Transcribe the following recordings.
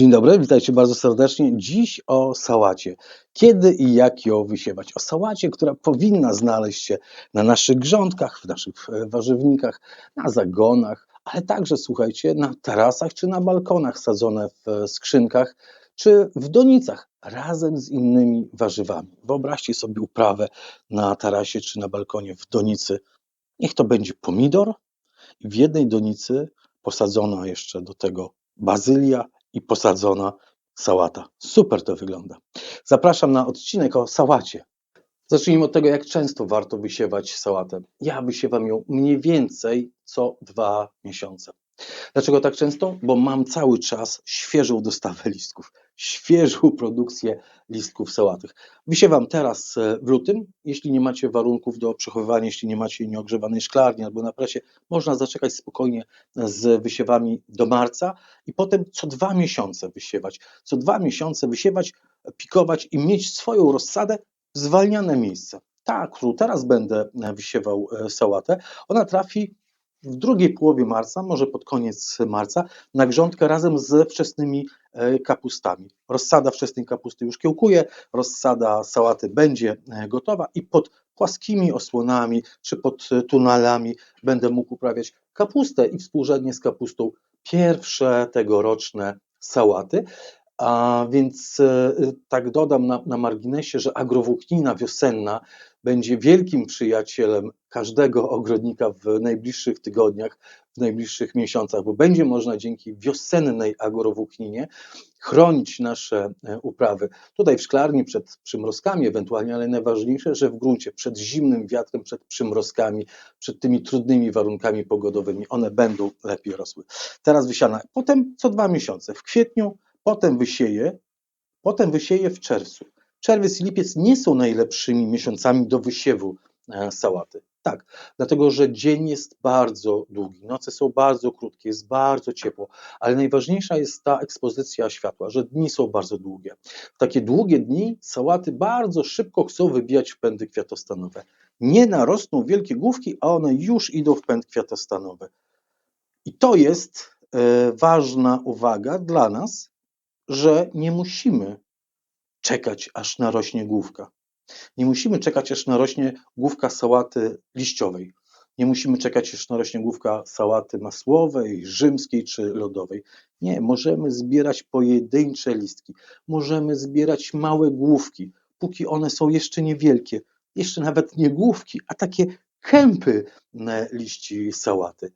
Dzień dobry, witajcie bardzo serdecznie. Dziś o sałacie. Kiedy i jak ją wysiewać? O sałacie, która powinna znaleźć się na naszych grządkach, w naszych e, warzywnikach, na zagonach, ale także, słuchajcie, na tarasach czy na balkonach sadzone w e, skrzynkach czy w donicach razem z innymi warzywami. Wyobraźcie sobie uprawę na tarasie czy na balkonie w donicy. Niech to będzie pomidor i w jednej donicy posadzona jeszcze do tego bazylia i posadzona sałata. Super to wygląda. Zapraszam na odcinek o sałacie. Zacznijmy od tego, jak często warto wysiewać sałatę. Ja wysiewam ją mniej więcej co dwa miesiące. Dlaczego tak często? Bo mam cały czas świeżą dostawę listków, świeżą produkcję listków sałatych. Wysiewam teraz e, w lutym. Jeśli nie macie warunków do przechowywania, jeśli nie macie nieogrzewanej szklarni albo na presie, można zaczekać spokojnie z wysiewami do marca i potem co dwa miesiące wysiewać. Co dwa miesiące wysiewać, pikować i mieć swoją rozsadę zwalniane miejsce. Ta, którą teraz będę e, wysiewał e, sałatę, ona trafi w drugiej połowie marca, może pod koniec marca, na grządkę razem ze wczesnymi e, kapustami. Rozsada wczesnej kapusty już kiełkuje, rozsada sałaty będzie e, gotowa i pod płaskimi osłonami czy pod e, tunelami będę mógł uprawiać kapustę i współrzędnie z kapustą pierwsze tegoroczne sałaty. A więc tak dodam na, na marginesie, że agrowłóknina wiosenna będzie wielkim przyjacielem każdego ogrodnika w najbliższych tygodniach, w najbliższych miesiącach, bo będzie można dzięki wiosennej agrowłókninie chronić nasze e, uprawy. Tutaj w szklarni przed przymrozkami ewentualnie, ale najważniejsze, że w gruncie przed zimnym wiatrem, przed przymrozkami, przed tymi trudnymi warunkami pogodowymi, one będą lepiej rosły. Teraz wysiana, potem co dwa miesiące, w kwietniu, potem wysieje, potem wysieje w czerwcu. Czerwiec i lipiec nie są najlepszymi miesiącami do wysiewu e, sałaty. Tak, dlatego że dzień jest bardzo długi, noce są bardzo krótkie, jest bardzo ciepło, ale najważniejsza jest ta ekspozycja światła, że dni są bardzo długie. W takie długie dni sałaty bardzo szybko chcą wybijać w pędy kwiatostanowe. Nie narosną wielkie główki, a one już idą w pęd kwiatostanowy. I to jest e, ważna uwaga dla nas, że nie musimy czekać, aż narośnie główka. Nie musimy czekać, aż narośnie główka sałaty liściowej. Nie musimy czekać, aż narośnie główka sałaty masłowej, rzymskiej czy lodowej. Nie, możemy zbierać pojedyncze listki. Możemy zbierać małe główki, póki one są jeszcze niewielkie. Jeszcze nawet nie główki, a takie kępy liści sałaty.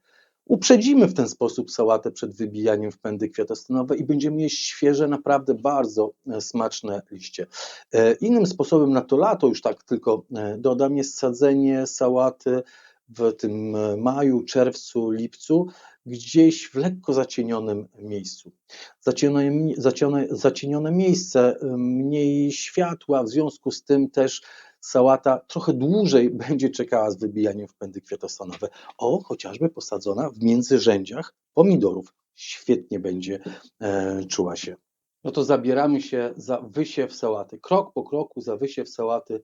Uprzedzimy w ten sposób sałatę przed wybijaniem w pędy kwiatostonowe i będziemy jeść świeże, naprawdę bardzo e, smaczne liście. E, innym sposobem na to lato, już tak tylko e, dodam, jest sadzenie sałaty w tym maju, czerwcu, lipcu, gdzieś w lekko zacienionym miejscu. Zacienione, zacienione, zacienione miejsce, mniej światła, w związku z tym też sałata trochę dłużej będzie czekała z wybijaniem w pędy kwiatostanowe. O, chociażby posadzona w międzyrzędziach pomidorów. Świetnie będzie e, czuła się. No to zabieramy się za wysiew sałaty. Krok po kroku za wysiew sałaty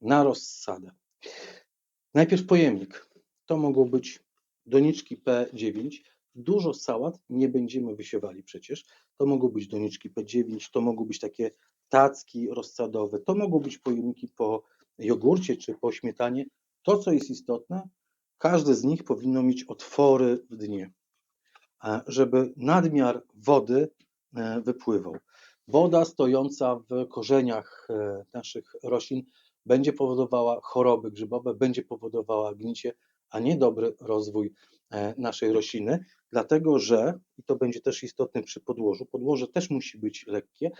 na rozsadę. Najpierw pojemnik. To mogą być doniczki P9. Dużo sałat nie będziemy wysiewali przecież. To mogą być doniczki P9, to mogą być takie tacki rozsadowe, to mogą być pojemniki po jogurcie czy po śmietanie, to co jest istotne, każde z nich powinno mieć otwory w dnie, żeby nadmiar wody e, wypływał. Woda stojąca w korzeniach e, naszych roślin będzie powodowała choroby grzybowe, będzie powodowała gnicie, a nie dobry rozwój e, naszej rośliny, dlatego że, i to będzie też istotne przy podłożu, podłoże też musi być lekkie,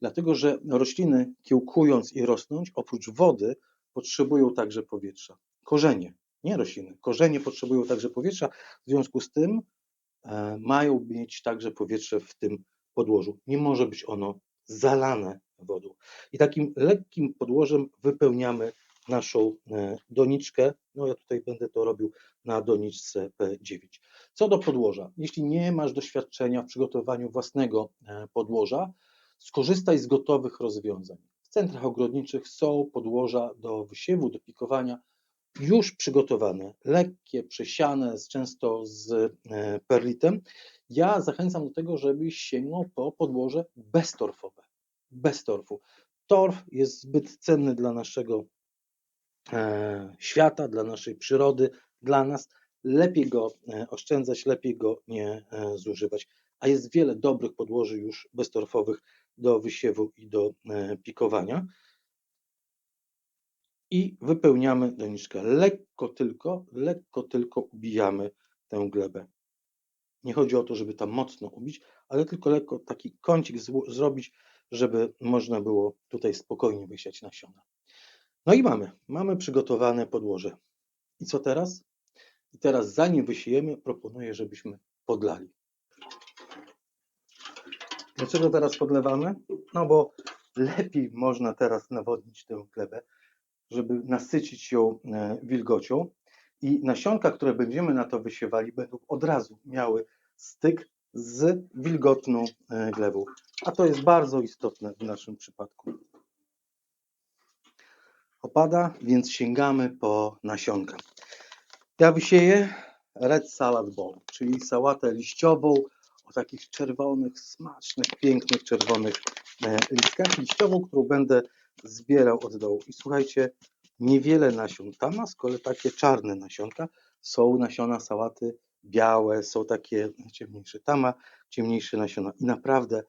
dlatego że rośliny kiełkując i rosnąć, oprócz wody, potrzebują także powietrza. Korzenie, nie rośliny, korzenie potrzebują także powietrza, w związku z tym e, mają mieć także powietrze w tym podłożu. Nie może być ono zalane wodą. I takim lekkim podłożem wypełniamy naszą e, doniczkę. No ja tutaj będę to robił na doniczce P9. Co do podłoża, jeśli nie masz doświadczenia w przygotowaniu własnego e, podłoża, skorzystaj z gotowych rozwiązań. Centrach ogrodniczych są podłoża do wysiewu, do pikowania. już przygotowane, lekkie, przesiane, często z e, perlitem. Ja zachęcam do tego, żebyś sięgnął po podłoże beztorfowe, bez torfu. Torf jest zbyt cenny dla naszego e, świata, dla naszej przyrody, dla nas. Lepiej go e, oszczędzać, lepiej go nie zużywać. A jest wiele dobrych podłoży już beztorfowych do wysiewu i do e, pikowania. I wypełniamy doniczkę. Lekko tylko, lekko tylko ubijamy tę glebę. Nie chodzi o to, żeby tam mocno ubić, ale tylko lekko taki kącik zrobić, żeby można było tutaj spokojnie wysiać nasiona. No i mamy, mamy przygotowane podłoże. I co teraz? I teraz zanim wysiejemy, proponuję, żebyśmy podlali. Dlaczego teraz podlewamy? No bo lepiej można teraz nawodnić tę glebę, żeby nasycić ją e, wilgocią i nasionka, które będziemy na to wysiewali, będą od razu miały styk z wilgotną e, glebą. A to jest bardzo istotne w naszym przypadku. Opada, więc sięgamy po nasionka. Ja wysieję red salad bowl, czyli sałatę liściową takich czerwonych, smacznych, pięknych, czerwonych e, listkach. Liściową, którą będę zbierał od dołu. I słuchajcie, niewiele nasion. Tam ma z kolei takie czarne nasionka. Są nasiona sałaty białe, są takie ciemniejsze. Tam ma ciemniejsze nasiona. I naprawdę,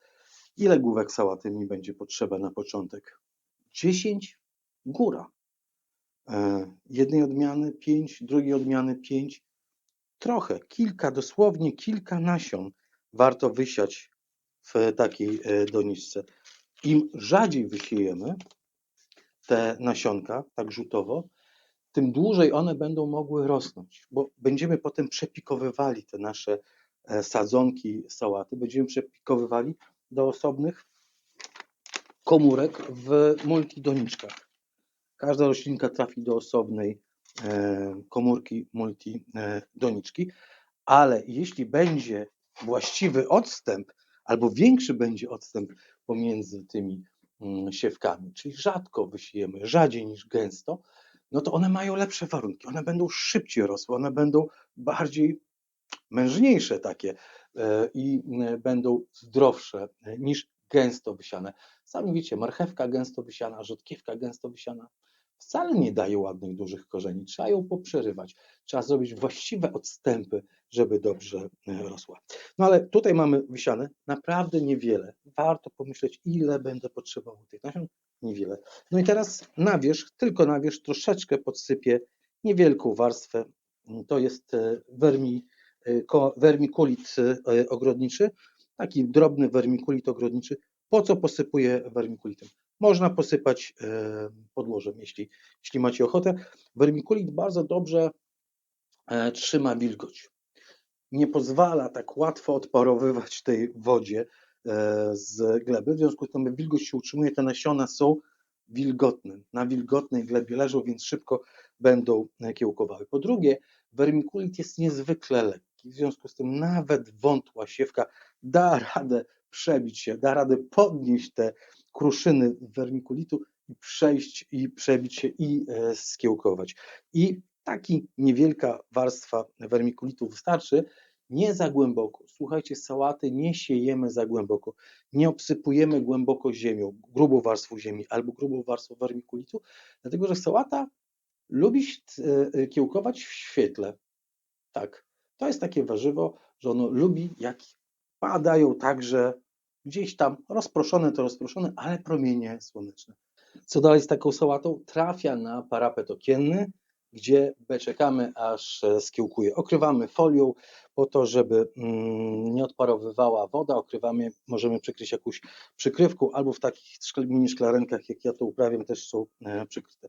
ile główek sałaty mi będzie potrzeba na początek? 10 góra. E, jednej odmiany 5, drugiej odmiany 5. Trochę, kilka, dosłownie kilka nasion warto wysiać w takiej e, doniczce. Im rzadziej wysiejemy te nasionka, tak rzutowo, tym dłużej one będą mogły rosnąć, bo będziemy potem przepikowywali te nasze e, sadzonki sałaty, będziemy przepikowywali do osobnych komórek w multidoniczkach. Każda roślinka trafi do osobnej e, komórki multidoniczki, ale jeśli będzie właściwy odstęp, albo większy będzie odstęp pomiędzy tymi mm, siewkami, czyli rzadko wysiejemy, rzadziej niż gęsto, no to one mają lepsze warunki, one będą szybciej rosły, one będą bardziej mężniejsze takie e, i e, będą zdrowsze e, niż gęsto wysiane. Sami wiecie, marchewka gęsto wysiana, rzodkiewka gęsto wysiana wcale nie daje ładnych, dużych korzeni. Trzeba ją poprzerywać. Trzeba zrobić właściwe odstępy, żeby dobrze e, rosła. No ale tutaj mamy wysiane naprawdę niewiele. Warto pomyśleć, ile będę potrzebował tych nasion. Niewiele. No i teraz na wierzch, tylko na wierzch troszeczkę podsypię niewielką warstwę. To jest wermi, e, wermikulit e, ogrodniczy, taki drobny wermikulit ogrodniczy. Po co posypuję wermikulitem? Można posypać e, podłożem, jeśli, jeśli macie ochotę. Wermikulit bardzo dobrze e, trzyma wilgoć. Nie pozwala tak łatwo odparowywać tej wodzie e, z gleby, w związku z tym wilgoć się utrzymuje, te nasiona są wilgotne, na wilgotnej glebie leżą, więc szybko będą kiełkowały. Po drugie, wermikulit jest niezwykle lekki, w związku z tym nawet wątła siewka da radę przebić się, da radę podnieść te kruszyny wermikulitu i przejść i przebić się i e, skiełkować. I taki niewielka warstwa wermikulitu wystarczy, nie za głęboko. Słuchajcie, sałaty nie siejemy za głęboko, nie obsypujemy głęboko ziemią, grubą warstwą ziemi albo grubą warstwą wermikulitu, dlatego że sałata lubi e, kiełkować w świetle. Tak, to jest takie warzywo, że ono lubi, jak padają także gdzieś tam rozproszone to rozproszone, ale promienie słoneczne. Co dalej z taką sałatą? Trafia na parapet okienny, gdzie czekamy aż skiełkuje. Okrywamy folią po to, żeby mm, nie odparowywała woda, okrywamy, możemy przykryć jakąś przykrywką albo w takich mini szklarenkach, jak ja to uprawiam, też są e, przykryte.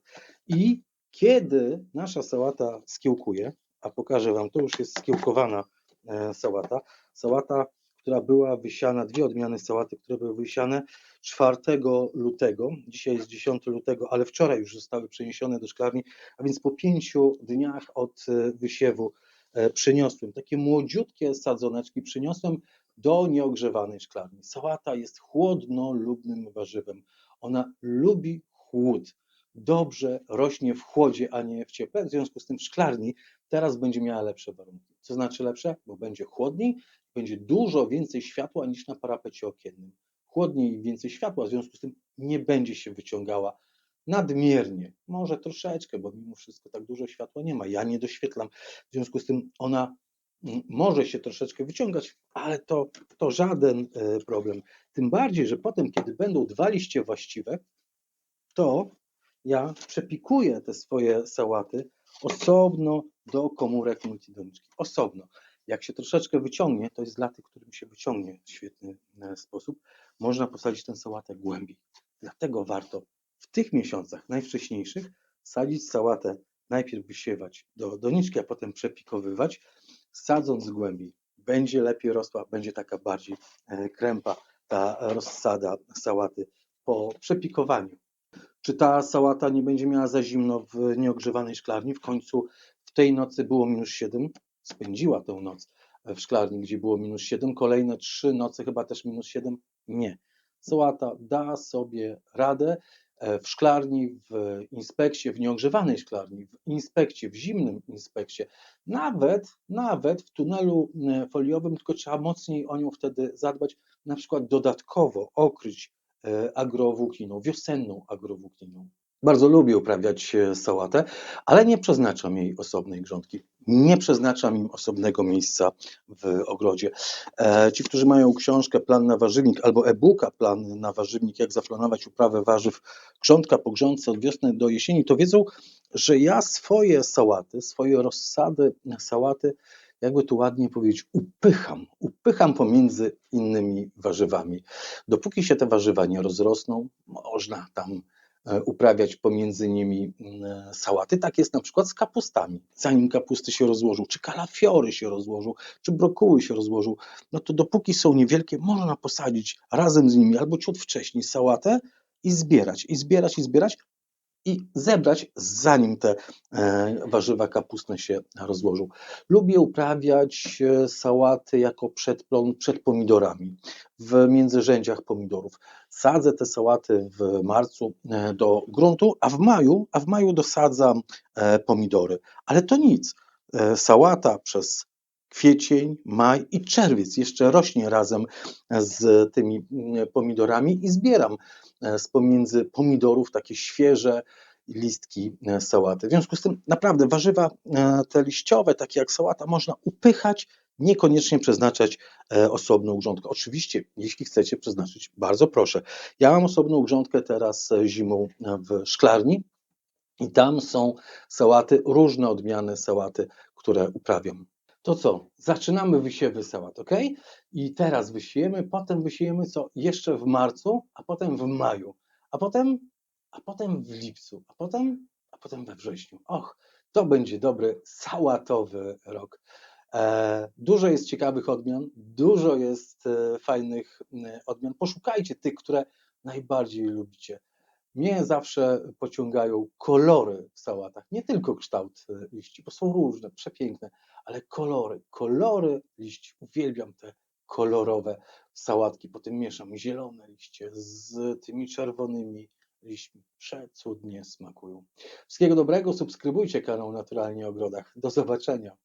I kiedy nasza sałata skiełkuje, a pokażę Wam, to już jest skiełkowana e, sałata, sałata, która była wysiana, dwie odmiany sałaty, które były wysiane 4 lutego, dzisiaj jest 10 lutego, ale wczoraj już zostały przeniesione do szklarni, a więc po pięciu dniach od e, wysiewu e, przyniosłem takie młodziutkie sadzoneczki, przyniosłem do nieogrzewanej szklarni. Sałata jest chłodnolubnym warzywem. Ona lubi chłód. dobrze rośnie w chłodzie, a nie w cieple. W związku z tym w szklarni teraz będzie miała lepsze warunki. Co znaczy lepsze? Bo będzie chłodniej, będzie dużo więcej światła niż na parapecie okiennym. Chłodniej więcej światła, w związku z tym nie będzie się wyciągała nadmiernie, może troszeczkę, bo mimo wszystko tak dużo światła nie ma. Ja nie doświetlam, w związku z tym ona mm, może się troszeczkę wyciągać, ale to, to żaden e, problem. Tym bardziej, że potem, kiedy będą dwa liście właściwe, to ja przepikuję te swoje sałaty osobno do komórek multidoniczki. Osobno. Jak się troszeczkę wyciągnie, to jest dla tych, którym się wyciągnie w świetny e, sposób, można posadzić tę sałatę głębiej. Dlatego warto w tych miesiącach najwcześniejszych sadzić sałatę, najpierw wysiewać do doniczki, a potem przepikowywać, sadząc głębiej. Będzie lepiej rosła, będzie taka bardziej e, krępa ta rozsada sałaty po przepikowaniu. Czy ta sałata nie będzie miała za zimno w nieogrzewanej szklarni? W końcu w tej nocy było minus 7, spędziła tę noc w szklarni, gdzie było minus 7, kolejne trzy noce chyba też minus 7? Nie. Sałata da sobie radę e, w szklarni, w inspekcie, w nieogrzewanej szklarni, w inspekcie, w zimnym inspekcie, nawet, nawet w tunelu e, foliowym, tylko trzeba mocniej o nią wtedy zadbać, na przykład dodatkowo okryć e, agrowłókniną, wiosenną agrowłókniną. Bardzo lubię uprawiać e, sałatę, ale nie przeznaczam jej osobnej grządki. Nie przeznaczam im osobnego miejsca w ogrodzie. E, Ci, którzy mają książkę Plan na warzywnik albo e-booka Plan na warzywnik, jak zaplanować uprawę warzyw grządka po grządce od wiosny do jesieni, to wiedzą, że ja swoje sałaty, swoje rozsady sałaty, jakby tu ładnie powiedzieć, upycham, upycham pomiędzy innymi warzywami. Dopóki się te warzywa nie rozrosną, można tam uprawiać pomiędzy nimi mm, sałaty. Tak jest na przykład z kapustami. Zanim kapusty się rozłożą, czy kalafiory się rozłożą, czy brokuły się rozłożą, no to dopóki są niewielkie, można posadzić razem z nimi albo ciut wcześniej sałatę i zbierać, i zbierać, i zbierać, i zebrać, zanim te e, warzywa kapustne się rozłożą. Lubię uprawiać e, sałaty jako przedplon przed pomidorami, w międzyrzędziach pomidorów. Sadzę te sałaty w marcu e, do gruntu, a w maju, a w maju dosadzam pomidory. Ale to nic. Sałata przez kwiecień, maj i czerwiec jeszcze rośnie razem z tymi mm, pomidorami i zbieram z pomiędzy pomidorów takie świeże listki e, sałaty. W związku z tym naprawdę warzywa e, te liściowe, takie jak sałata, można upychać, niekoniecznie przeznaczać osobną grządkę. Oczywiście, jeśli chcecie przeznaczyć, bardzo proszę. Ja mam osobną grządkę teraz zimą w szklarni i tam są sałaty, różne odmiany sałaty, które uprawiam. To co? Zaczynamy wysiewy sałat, ok? I teraz wysiejemy, potem wysiejemy co? Jeszcze w marcu, a potem w maju, a potem, a potem w lipcu, a potem, a potem we wrześniu. Och, to będzie dobry sałatowy rok. E, dużo jest ciekawych odmian, dużo jest e, fajnych e, odmian. Poszukajcie tych, które najbardziej lubicie. Mnie zawsze pociągają kolory w sałatach, nie tylko kształt e, liści, bo są różne, przepiękne, ale kolory, kolory liści. Uwielbiam te kolorowe sałatki. Potem mieszam zielone liście z tymi czerwonymi liśćmi. Przecudnie smakują. Wszystkiego dobrego, subskrybujcie kanał Naturalnie Ogrodach. Do zobaczenia.